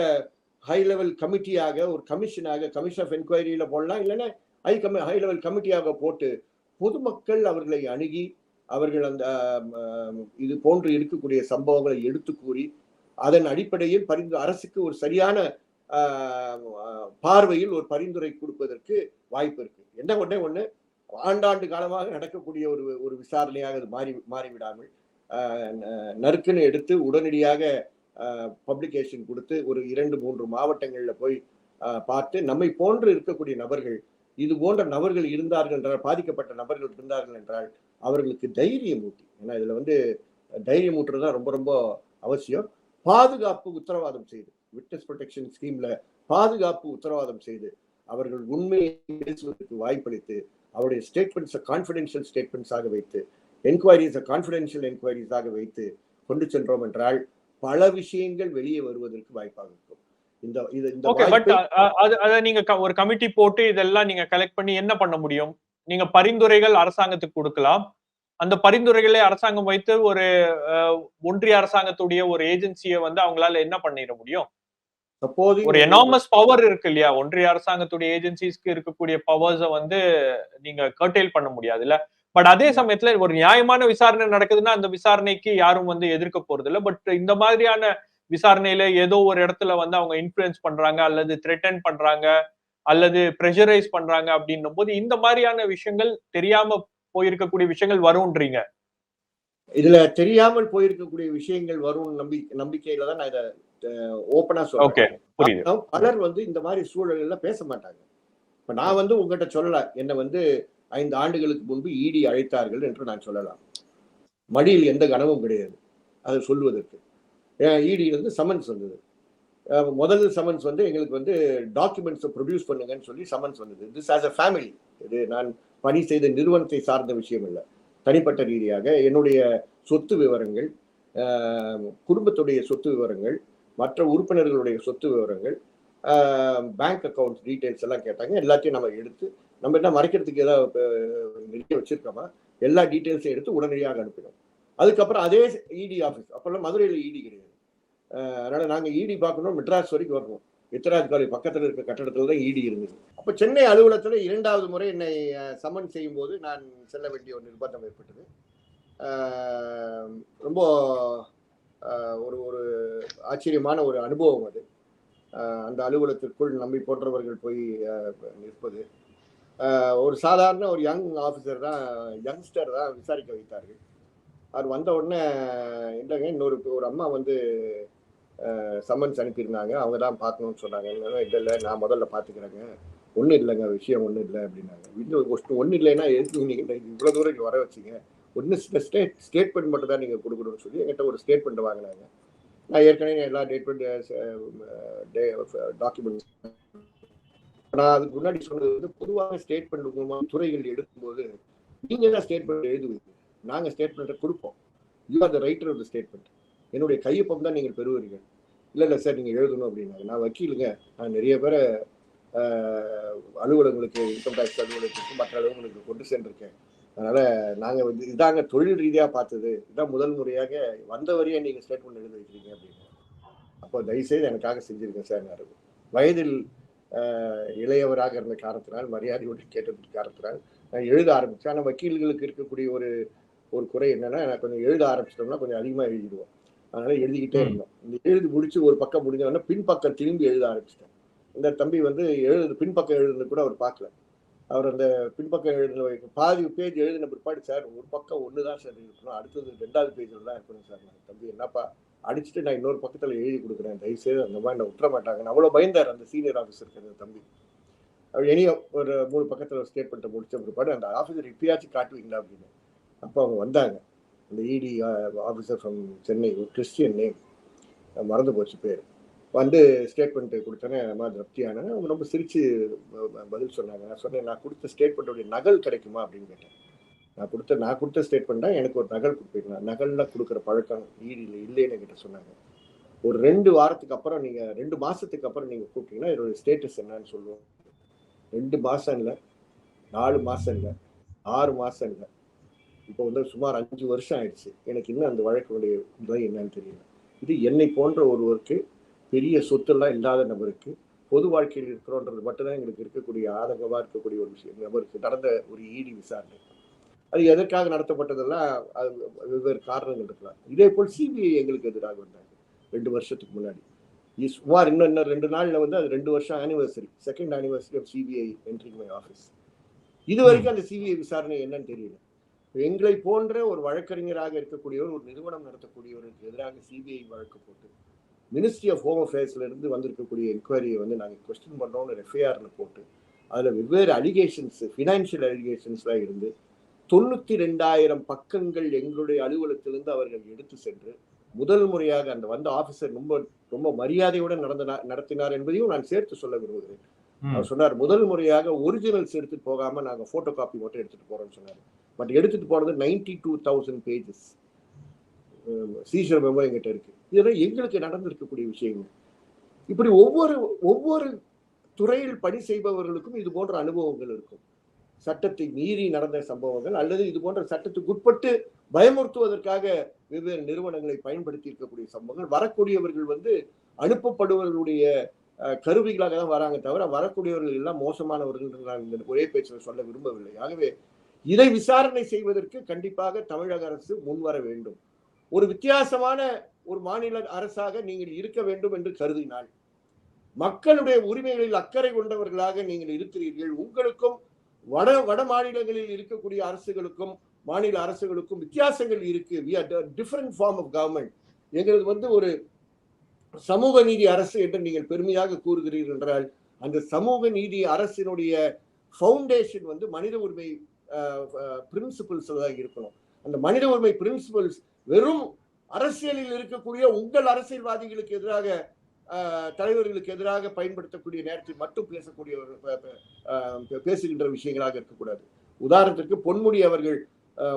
ஹை லெவல் கமிட்டியாக ஒரு கமிஷனாக கமிஷன் ஆஃப் என்கொயரியில போடலாம் இல்லைன்னா ஹை கமி ஹை லெவல் கமிட்டியாக போட்டு பொதுமக்கள் அவர்களை அணுகி அவர்கள் அந்த இது போன்று இருக்கக்கூடிய சம்பவங்களை எடுத்து கூறி அதன் அடிப்படையில் பரிந்து அரசுக்கு ஒரு சரியான பார்வையில் ஒரு பரிந்துரை கொடுப்பதற்கு வாய்ப்பு இருக்கு. என்ன ஒன்றே ஒன்று ஆண்டாண்டு காலமாக நடக்கக்கூடிய ஒரு ஒரு விசாரணையாக அது மாறி மாறிவிடாமல் ந- நறுக்குன்னு எடுத்து உடனடியாக பப்ளிகேஷன் கொடுத்து ஒரு இரண்டு மூன்று மாவட்டங்களில் போய் பார்த்து நம்மை போன்று இருக்கக்கூடிய நபர்கள் இது போன்ற நபர்கள் இருந்தார்கள் என்றால் பாதிக்கப்பட்ட நபர்கள் இருந்தார்கள் என்றால் அவர்களுக்கு தைரியம் ஊட்டி. ஏன்னா இதில் வந்து தைரியம் ஊட்டுறது தான் ரொம்ப ரொம்ப அவசியம். பாதுகாப்பு உத்தரவாதம் செய்து விட்னஸ் ப்ரொடெக்ஷன் ஸ்கீமில் பாதுகாப்பு உத்தரவாதம் செய்து அவர்கள் உண்மையை பேசுவதற்கு வாய்ப்பளித்து அவருடைய ஸ்டேட்மெண்ட்ஸை கான்ஃபிடென்ஷியல் ஸ்டேட்மெண்ட்ஸாக வைத்து என்கொயரிஸை கான்ஃபிடென்ஷியல் என்கொயரிஸாக வைத்து கொண்டு சென்றோம் என்றால் பல விஷயங்கள் வெளியே வருவதற்கு வாய்ப்பாக இருக்கும். இந்த இது இந்த ஓகே பட் அது நீங்க ஒரு கமிட்டி போட்டு இதெல்லாம் நீங்க கலெக்ட் பண்ணி என்ன பண்ண முடியும்? நீங்க பரிந்துரைகள் அரசாங்கத்துக்கு கொடுக்கலாம். அந்த பரிந்துரைகளை அரசாங்கம் வைத்து ஒரு ஒன்றிய அரசாங்கத்துடைய ஒரு ஏஜென்சியை வந்து அவங்களால என்ன பண்ணிட முடியும்? ஒரு எனாமஸ் பவர் இருக்கு இல்லையா? ஒன்றிய அரசாங்கத்துடைய ஏஜென்சிஸ்க்கு இருக்கக்கூடிய பவர்ஸை வந்து நீங்க கர்டெயில் பண்ண முடியாதுல்ல? பட் அதே சமயத்துல ஒரு நியாயமான விசாரணை நடக்குதுன்னா அந்த விசாரணைக்கு யாரும் வந்து எதிர்க்க போறது இல்ல பட் இந்த மாதிரியான விசாரணையில ஏதோ ஒரு இடத்துல வந்து அவங்க இன்ஃபுளுன்ஸ் பண்றாங்க அல்லது த்ரெட்டன் பண்றாங்க அல்லது ப்ரெஷரைஸ் பண்றாங்க அப்படின்னும் போது இந்த மாதிரியான விஷயங்கள் தெரியாம போயிருக்கக்கூடிய விஷயங்கள் வரும்ன்றீங்க? இதுல தெரியாமல் போயிருக்கக்கூடிய விஷயங்கள் வரும் நம்பி நம்பிக்கையில தான் நான் இதை ஓப்பனா ஓகே சொல்றேன். பலர் வந்து இந்த மாதிரி சூழல்ல பேச மாட்டாங்க. இப்ப நான் வந்து உங்ககிட்ட சொல்லல என்ன வந்து ஐந்து ஆண்டுகளுக்கு முன்பு இடி அழைத்தார்கள் என்று நான் சொல்லலாம். மடியில் எந்த கனமும் கிடையாது. அதை சொல்வதற்கு. இடியிலிருந்து சமன்ஸ் வந்தது. முதல் சமன்ஸ் வந்து எங்களுக்கு வந்து டாக்குமெண்ட்ஸை ப்ரொடியூஸ் பண்ணுங்கன்னு சொல்லி சமன்ஸ் வந்தது. திஸ் ஆஸ் அ ஃபேமிலி இது நான் பணி செய்த நிறுவனத்தை சார்ந்த விஷயம் இல்லை தனிப்பட்ட ரீதியாக என்னுடைய சொத்து விவரங்கள் குடும்பத்துடைய சொத்து விவரங்கள் மற்ற உறுப்பினர்களுடைய சொத்து விவரங்கள் பேங்க் அக்கௌண்ட் டீட்டெயில்ஸ் எல்லாம் கேட்டாங்க. எல்லாத்தையும் நம்ம எடுத்து நம்ம என்ன மறைக்கிறதுக்கு ஏதாவது நிறைய வச்சுருக்கோமா? எல்லா டீட்டெயில்ஸையும் எடுத்து உடனடியாக அனுப்பினோம். அதுக்கப்புறம் அதே இடி ஆஃபீஸ் அப்போல்லாம் மதுரையில் இடி கிடையாது. அதனால் நாங்கள் இடி பார்க்கணும் மெட்ராஸ் வரைக்கும் வரணும். எத்தராஜ் காலேஜ் பக்கத்தில் இருக்க கட்டடத்தில் தான் இடி இருந்தது. அப்போ சென்னை அலுவலகத்தில் இரண்டாவது முறை என்னை சம்மன் செய்யும் போது நான் செல்ல வேண்டிய ஒரு நிர்பந்தம் ஏற்பட்டது. ரொம்ப ஒரு ஒரு ஆச்சரியமான ஒரு அனுபவம் அது. அந்த அலுவலகத்திற்குள் நம்பி போன்றவர்கள் போய் நிற்பது. ஒரு சாதாரண ஒரு யங் ஆஃபீஸர் தான் யங்ஸ்டர் தான் விசாரிக்க வைத்தார்கள். அவர் வந்த உடனே இல்லைங்க இன்னொரு ஒரு அம்மா வந்து சம்மன்ஸ் அனுப்பியிருந்தாங்க. அவங்க தான் பார்க்கணும்னு சொன்னாங்க. இல்லை இல்லை நான் முதல்ல பார்த்துக்கிறேங்க. ஒன்றும் இல்லைங்க விஷயம் ஒன்றும் இல்லை அப்படின்னாங்க. இன்னும் ஒன்றும் இல்லைன்னா எதுக்கு நீங்கள் இவ்வளோ தூரம் இங்கே வர வச்சிங்க? ஒன்று ஸ்டேட் ஸ்டேட்மெண்ட் மட்டும் தான் நீங்கள் கொடுக்கணும்னு சொல்லி என்கிட்ட ஒரு ஸ்டேட்மெண்ட் வாங்கினாங்க. நான் ஏற்கனவே எல்லா டேட்மெண்ட் டாக்குமெண்ட் நான் அதுக்கு முன்னாடி சொன்னது வந்து பொதுவாக ஸ்டேட்மெண்ட் மூலமாக துறைகள் எடுக்கும்போது நீங்கள் தான் ஸ்டேட்மெண்ட் எழுதுவீங்க. நாங்கள் ஸ்டேட்மெண்ட்டை கொடுப்போம். You are the writer of the statement என்னுடைய கையொப்பம் தான் நீங்கள் பெறுவீர்கள். இல்லை இல்லை சார் நீங்கள் எழுதணும் அப்படின்னாங்க. நான் வக்கீலுங்க. நான் நிறைய பேரை அலுவலகங்களுக்கு இன்கம் டேக்ஸ் அலுவலகத்துக்கு மற்ற அலுவலகங்களுக்கு கொண்டு சென்றிருக்கேன். அதனால் நாங்கள் வந்து இதாங்க தொழில் ரீதியாக பார்த்தது. இதான் முதல் முறையாக வந்த வரையே நீங்கள் ஸ்டேட்மெண்ட் எழுத வைக்கிறீங்க அப்படின்னு. அப்போ தயவுசெய்து எனக்காக செஞ்சுருக்கேன் சார் நான் வயதில் இளையவராக இருந்த காரணத்தினால் மரியாதையோடு கேட்டது காரணத்தினால் நான் எழுத ஆரம்பித்தேன் ஆனால் வக்கீல்களுக்கு இருக்கக்கூடிய ஒரு ஒரு குறை என்னன்னா நான் கொஞ்சம் எழுத ஆரம்பிச்சிட்டோம்னா கொஞ்சம் அதிகமாக எழுதிடுவோம். அதனால எழுதிக்கிட்டே. இருந்தோம். இந்த எழுதி முடிச்சு ஒரு பக்கம் முடிஞ்சோடனே பின்பக்கம் திரும்பி எழுத ஆரம்பிச்சிட்டேன். இந்த தம்பி வந்து எழுது பின்பக்கம் எழுதுனது கூட அவர் பார்க்கல. அவர் அந்த பின்பக்கம் எழுதின பாதி பேஜ் எழுதின பிற்பாடு சார் ஒரு பக்கம் ஒன்று தான் சார் இருக்கணும். அடுத்தது ரெண்டாவது பேஜில் தான் இருக்கணும் சார் நான். தம்பி என்னப்பா அடிச்சுட்டு நான் இன்னொரு பக்கத்தில் எழுதி கொடுக்குறேன். தயவுசெய்து அந்த மாதிரி நான் விட்டுற மாட்டாங்க. அவ்வளோ பயந்தார் அந்த சீனியர் ஆஃபீஸருக்கு அந்த தம்பி. அவர் இனி ஒரு மூணு பக்கத்தில் ஒரு ஸ்டேட்மெண்ட்டை முடிச்ச பிற்பாடு அந்த ஆஃபீஸர் இப்பயாச்சும் காட்டுவீங்களா? அப்படின்னு. அப்போ அவங்க வந்தாங்க. அந்த இடி ஆஃபீஸர் ஃப்ரம் சென்னை ஒரு கிறிஸ்டியன் நேம் மறந்து போச்சு பேர். வந்து ஸ்டேட்மெண்ட் கொடுத்தோன்னே மாதிரி திருப்தியான அவங்க ரொம்ப சிரித்து ப- ப- பதில் சொன்னாங்க. நான் சொன்னேன் நான் கொடுத்த ஸ்டேட்மெண்ட்டோடைய நகல் கிடைக்குமா? அப்படின்னு கேட்டேன். நான் கொடுத்த நான் கொடுத்த ஸ்டேட்மெண்ட்டாக எனக்கு ஒரு நகல் கொடுப்பீங்களா நகல்லாம் கொடுக்குற பழக்கம் ஈடியில் இல்லைன்னு என்கிட்ட சொன்னாங்க. ஒரு ரெண்டு வாரத்துக்கு அப்புறம் நீங்கள் ரெண்டு மாதத்துக்கு அப்புறம் நீங்கள் கூப்பிட்டீங்கன்னா இதோட ஸ்டேட்டஸ் என்னன்னு சொல்லுவோம். ரெண்டு மாதம் இல்லை நாலு மாதம் இல்லை ஆறு மாதம் இல்லை இப்போ வந்து சுமார் அஞ்சு வருஷம் ஆயிடுச்சு. எனக்கு இன்னும் அந்த வழக்கினுடைய நிலை என்னன்னு தெரியல. இது என்னை போன்ற ஒருவருக்கு பெரிய சொத்துலாம் இல்லாத நபருக்கு பொது வாழ்க்கையில் இருக்கிறோன்றது மட்டும்தான் எங்களுக்கு இருக்கக்கூடிய ஆதங்கமாக இருக்கக்கூடிய ஒரு விஷயம். நபருக்கு நடந்த ஒரு ஈடி விசாரணை. அது எதற்காக நடத்தப்பட்டதெல்லாம் அது வெவ்வேறு காரணங்கள் இருக்கலாம். இதே போல் சிபிஐ எங்களுக்கு எதிராக வந்தாங்க. ரெண்டு வருஷத்துக்கு முன்னாடி. சுமார் இன்னும் இன்னும் ரெண்டு நாளில் வந்து அது ரெண்டு வருஷம் anniversary second anniversary of CBI entering my office இது வரைக்கும் அந்த சிபிஐ விசாரணை என்னன்னு தெரியல. எங்களை போன்ற ஒரு வழக்கறிஞராக இருக்கக்கூடியவர் ஒரு நிறுவனம் நடத்தக்கூடியவருக்கு எதிராக சிபிஐ வழக்கு போட்டு மினிஸ்ட்ரி ஆஃப் ஹோம் அஃபேர்ஸ்ல இருந்து வந்திருக்கக்கூடிய என்கொயரியை வந்து நாங்கள் கொஸ்டின் பண்ணோம்னு எஃப்ஐஆர்ல போட்டு அதில் வெவ்வேறு அலிகேஷன்ஸ் ஃபினான்ஷியல் அலிகேஷன்ஸ்லாம் இருந்து தொண்ணூற்றி ரெண்டாயிரம் பக்கங்கள் எங்களுடைய அலுவலகத்திலிருந்து அவர்கள் எடுத்து சென்று முதல் முறையாக அந்த வந்த ஆஃபீஸர் ரொம்ப ரொம்ப மரியாதையுடன் நடந்த நடத்தினார் என்பதையும் நான் சேர்த்து சொல்ல விரும்புகிறேன். அவர் சொன்னார் முதல் முறையாக ஒரிஜினல்ஸ் எடுத்துட்டு போகாம நாங்க போட்டோ காப்பி மட்டும் எடுத்துட்டு போறோம்னு சொன்னார். பட் எடுத்துட்டு போனது ninety two thousand pages seizure memo எங்கிட்ட இருக்கு. இதெல்லாம் எங்களுக்கு நடந்திருக்கக்கூடிய விஷயங்கள். இப்படி ஒவ்வொரு ஒவ்வொரு துறையில் பணி செய்பவர்களுக்கும் இது போன்ற அனுபவங்கள் இருக்கும். சட்டத்தை மீறி நடந்த சம்பவங்கள் அல்லது இது போன்ற சட்டத்துக்கு உட்பட்டு பயமுறுத்துவதற்காக வெவ்வேறு நிறுவனங்களை பயன்படுத்தி இருக்கக்கூடிய சம்பவங்கள். வரக்கூடியவர்கள் வந்து அனுப்பப்படுவர்களுடைய கருவிகளாக தான் வராங்க தவிர வரக்கூடியவர்கள் எல்லாம் மோசமானவர்கள் என்று ஒரே பேச்சில் சொல்ல விரும்பவில்லை. ஆகவே இதை விசாரணை செய்வதற்கு கண்டிப்பாக தமிழக அரசு முன்வர வேண்டும். ஒரு வித்தியாசமான ஒரு மாநில அரசாக நீங்கள் இருக்க வேண்டும் என்று கருதினால் மக்களுடைய உரிமைகளில் அக்கறை கொண்டவர்களாக நீங்கள் இருக்கிறீர்கள். உங்களுக்கும் வட வட மாநிலங்களில் இருக்கக்கூடிய அரசுகளுக்கும் மாநில அரசுகளுக்கும் வித்தியாசங்கள் இருக்கு. We are different form of government எங்களுக்கு வந்து ஒரு சமூக நீதி அரசு என்று நீங்கள் பெருமையாக கூறுகிறீர்கள் என்றால் அந்த சமூக நீதி அரசினுடைய ஃபவுண்டேஷன் வந்து மனித உரிமை பிரின்சிபல்ஸ் தான் இருக்கணும். அந்த மனித உரிமை பிரின்சிபல்ஸ் வெறும் அரசியலில் இருக்கக்கூடிய உங்கள் அரசியல்வாதிகளுக்கு எதிராக தலைவர்களுக்கு எதிராக பயன்படுத்தக்கூடிய நேரத்தில் மட்டும் பேசக்கூடிய ஒரு பேசுகின்ற விஷயங்களாக இருக்கக்கூடாது. உதாரணத்திற்கு பொன்முடி அவர்கள்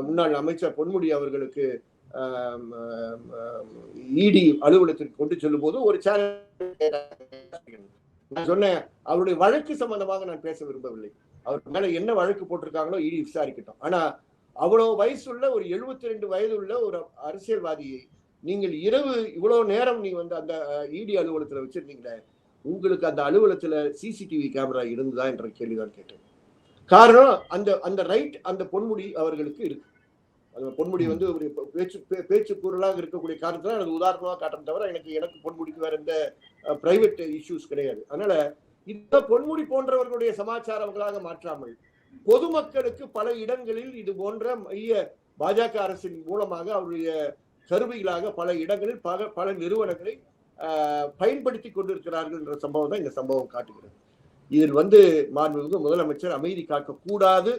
முன்னாள் அமைச்சர் பொன்முடி அவர்களுக்கு இடி அலுவலகத்திற்கு கொண்டு செல்லும் போது ஒரு சேனல் நான் சொன்னேன் அவருடைய வழக்கு சம்பந்தமாக நான் பேச விரும்பவில்லை. அவர் மேல என்ன வழக்கு போட்டிருக்காங்களோ இடி விசாரிக்கட்டும். ஆனா அவ்வளவு வயசுள்ள ஒரு 72 ரெண்டு வயது உள்ள ஒரு அரசியல்வாதியை நீங்கள் இரவு இவ்வளவு நேரம் நீ வந்து அந்த இடி அலுவலகத்துல வச்சிருந்தீங்களே உங்களுக்கு அந்த அலுவலகத்துல சிசிடிவி கேமரா இருந்ததா என்ற கேள்விதான் கேட்டேன். காரணம் அந்த அந்த ரைட் அந்த பொன்முடி அவர்களுக்கு இருக்கு. அந்த பொன்முடி வந்து ஒரு பேச்சு பேச்சு கூறலாக இருக்கக்கூடிய காரணத்தினால் எனக்கு உதாரணமாக காட்டுறேன் தவிர எனக்கு எனக்கு பொன்முடிக்கு வேற எந்த பிரைவேட் இஷ்யூஸ் கிடையாது. அதனால இந்த பொன்முடி போன்றவர்களுடைய சமாச்சாரங்களாக மாற்றாமல் பொதுமக்களுக்கு பல இடங்களில் இது போன்ற மைய பாஜக அரசின் மூலமாக அவருடைய கருவிகளாக பல இடங்களில் பல பல நிறுவனங்களை பயன்படுத்தி கொண்டிருக்கிறார்கள் என்ற சம்பவம் தான் இந்த சம்பவம் காட்டுகிறது. இதில் வந்து மாண்புமிகு முதலமைச்சர் அமைதி காக்க கூடாது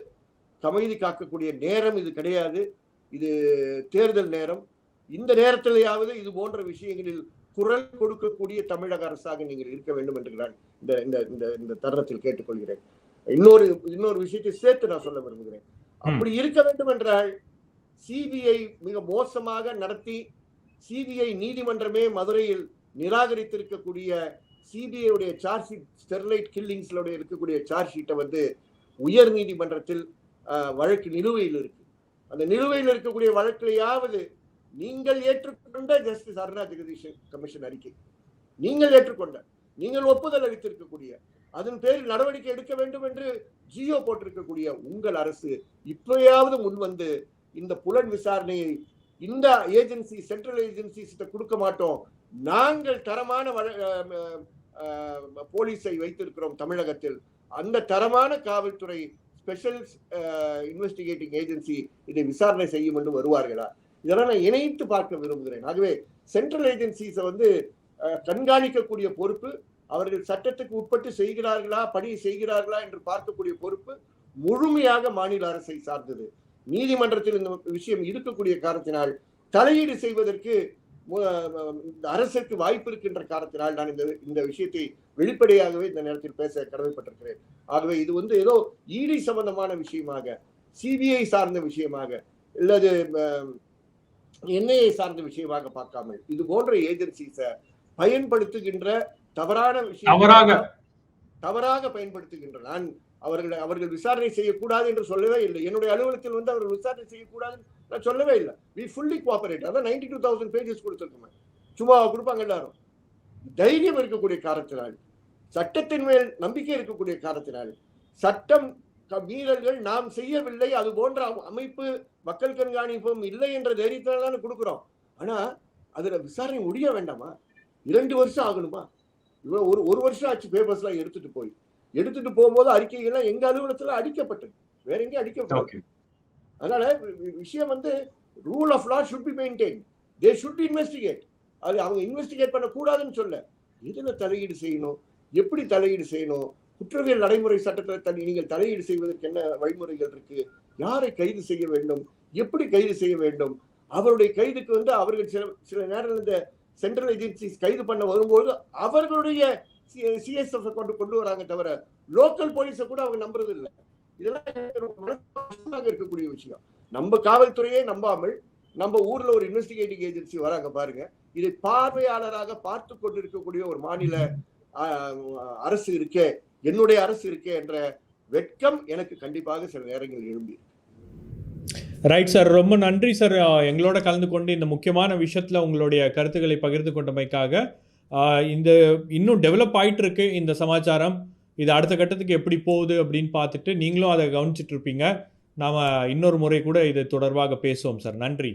அமைதி காக்கக்கூடிய நேரம் இது கிடையாது. இது தேர்தல் நேரம். இந்த நேரத்திலேயாவது இது போன்ற விஷயங்களில் குரல் கொடுக்கக்கூடிய தமிழக அரசாக நீங்கள் இருக்க வேண்டும் என்று நான் இந்த இந்த இந்த தருணத்தில் கேட்டுக்கொள்கிறேன். இன்னொரு இன்னொரு விஷயத்தை சேர்த்து நான் சொல்ல விரும்புகிறேன். அப்படி இருக்க வேண்டும் என்றால் சிபிஐ மிக மோசமாக நடத்தி சிபிஐ நீதிமன்றமே மதுரையில் நிராகரித்திருக்கக்கூடிய சிபிஐ உடைய சார்ஜ் ஷீட் ஸ்டெர்லைட் கில்லிங்ஸ்ல இருக்கக்கூடிய சார்ஜ் ஷீட்டை வந்து உயர் நீதிமன்றத்தில் வழக்கு நிலுவையில் இருக்கு. அந்த நிலுவையில் இருக்கக்கூடிய வழக்கிலேயாவது நீங்கள் ஏற்றுக்கொண்ட ஜஸ்டிஸ் அருணா ஜெகதீஷன் கமிஷன் அறிக்கை. நீங்கள் ஏற்றுக்கொண்ட நீங்கள் ஒப்புதல் அளித்திருக்கக்கூடிய அதன் பேரில் நடவடிக்கை எடுக்க வேண்டும் என்று ஜியோ போட்டிருக்கக்கூடிய உங்கள் அரசு இப்பயாவது முன்வந்து இந்த புலன் விசாரணையை இந்த ஏஜென்சி சென்ட்ரல் ஏஜென்சிஸ் கொடுக்க மாட்டோம். நாங்கள் தரமான போலீஸை வைத்திருக்கிறோம் தமிழகத்தில். அந்த தரமான காவல்துறை ஸ்பெஷல் இன்வெஸ்டிகேட்டிங் ஏஜென்சி இதை விசாரணை செய்யும் என்று வருவார்களா? இதெல்லாம் நான் இணைத்து பார்க்க விரும்புகிறேன். ஆகவே சென்ட்ரல் ஏஜென்சிஸை வந்து கண்காணிக்கக்கூடிய பொறுப்பு அவர்கள் சட்டத்துக்கு உட்பட்டு செய்கிறார்களா பணி செய்கிறார்களா என்று பார்க்கக்கூடிய பொறுப்பு முழுமையாக மாநில அரசை சார்ந்தது. நீதிமன்றத்தில் இந்த விஷயம் இருக்கக்கூடிய காரணத்தினால் தலையீடு செய்வதற்கு இந்த அரசுக்கு வாய்ப்பு இருக்கின்ற காரணத்தினால் நான் இந்த இந்த விஷயத்தை வெளிப்படையாகவே இந்த நேரத்தில் பேச கடமைப்பட்டிருக்கிறேன் ஆகவே இது வந்து ஏதோ இடி சம்பந்தமான விஷயமாக சிபிஐ சார்ந்த விஷயமாக இல்லது என்ஐஏ சார்ந்த விஷயமாக பார்க்காமல் இது போன்ற ஏஜென்சிஸ பயன்படுத்துகின்ற தவறான விஷயம். தவறாக பயன்படுத்துகின்ற நான் அவர்கள் அவர்கள் விசாரணை செய்யக்கூடாது என்று சொல்லவே இல்லை. என்னுடைய அலுவலகத்தில் வந்து அவர்கள் விசாரணை செய்யக்கூடாது நான் சொல்லவே இல்லை. வி ஃபுல்லி கோஆபரேட் அதான் நைன்டி டூ தௌசண்ட் பேஜஸ் கொடுத்துருக்கோமே. சும்மா கொடுப்பாங்க எல்லாரும். தைரியம் இருக்கக்கூடிய காரணத்தினால் சட்டத்தின் மேல் நம்பிக்கை இருக்கக்கூடிய காரணத்தினால் சட்டம் க- மீறல்கள் நாம் செய்யவில்லை அது போன்ற அமைப்பு மக்கள் கண்காணிப்பும் இல்லை என்ற தைரியத்தினால தானே கொடுக்குறோம். ஆனால் அதில் விசாரணை முடிய வேண்டாமா? இரண்டு வருஷம் ஆகணுமா? இவ்வளோ ஒரு ஒரு வருஷம் ஆச்சு பேப்பர்ஸ்லாம் எடுத்துட்டு போய். எடுத்துட்டு போகும்போது அறிக்கைகள்லாம் எங்க அலுவலகத்துல அடிக்கப்பட்டது. வேற எங்கேயும் அடிக்கப்பட்டது அதனால விஷயம் வந்து rule of law should be maintain they should investigate அது அவங்க இன்வெஸ்டிகேட் பண்ணக்கூடாதுன்னு சொல்ல. எதுல தலையீடு செய்யணும்? எப்படி தலையீடு செய்யணும்? குற்றவியல் நடைமுறை சட்டத்தில் தனி நீங்கள் தலையீடு செய்வதற்கு என்ன வழிமுறைகள் இருக்கு? யாரை கைது செய்ய வேண்டும்? எப்படி கைது செய்ய வேண்டும்? அவருடைய கைதுக்கு வந்து அவர்கள் சில சில நேரம் இந்த சென்ட்ரல் ஏஜென்சிஸ் கைது பண்ண வரும்போது அவர்களுடைய சிஎஸ்எஃப் கொண்டு கொண்டு வராங்க தவிர லோக்கல் போலீஸை கூட அவங்க நம்புறது இல்லை இதெல்லாம் இருக்கக்கூடிய விஷயம். நம்ம காவல்துறையே நம்பாமல் நம்ம ஊர்ல ஒரு இன்வெஸ்டிகேட்டிங் ஏஜென்சி வராங்க பாருங்க. இதை பார்வையாளராக பார்த்து கொண்டிருக்கக்கூடிய ஒரு மாநில அரசு இருக்கே என்னுடைய அரசு இருக்கே என்ற வெட்கம் எனக்கு கண்டிப்பாக சில நேரங்கள் எழும்பி ரைட் சார் ரொம்ப நன்றி சார் எங்களோட கலந்து கொண்டு இந்த முக்கியமான விஷயத்தில் உங்களுடைய கருத்துக்களை பகிர்ந்து கொண்டமைக்காக. இந்த இன்னும் டெவலப் ஆகிட்டு இருக்கு இந்த சமாச்சாரம். இது அடுத்த கட்டத்துக்கு எப்படி போகுது அப்படின்னு பார்த்துட்டு நீங்களும் அதை கவனிச்சிட்டு இருப்பீங்க. நாம் இன்னொரு முறை கூட இது தொடர்பாக பேசுவோம் சார். நன்றி.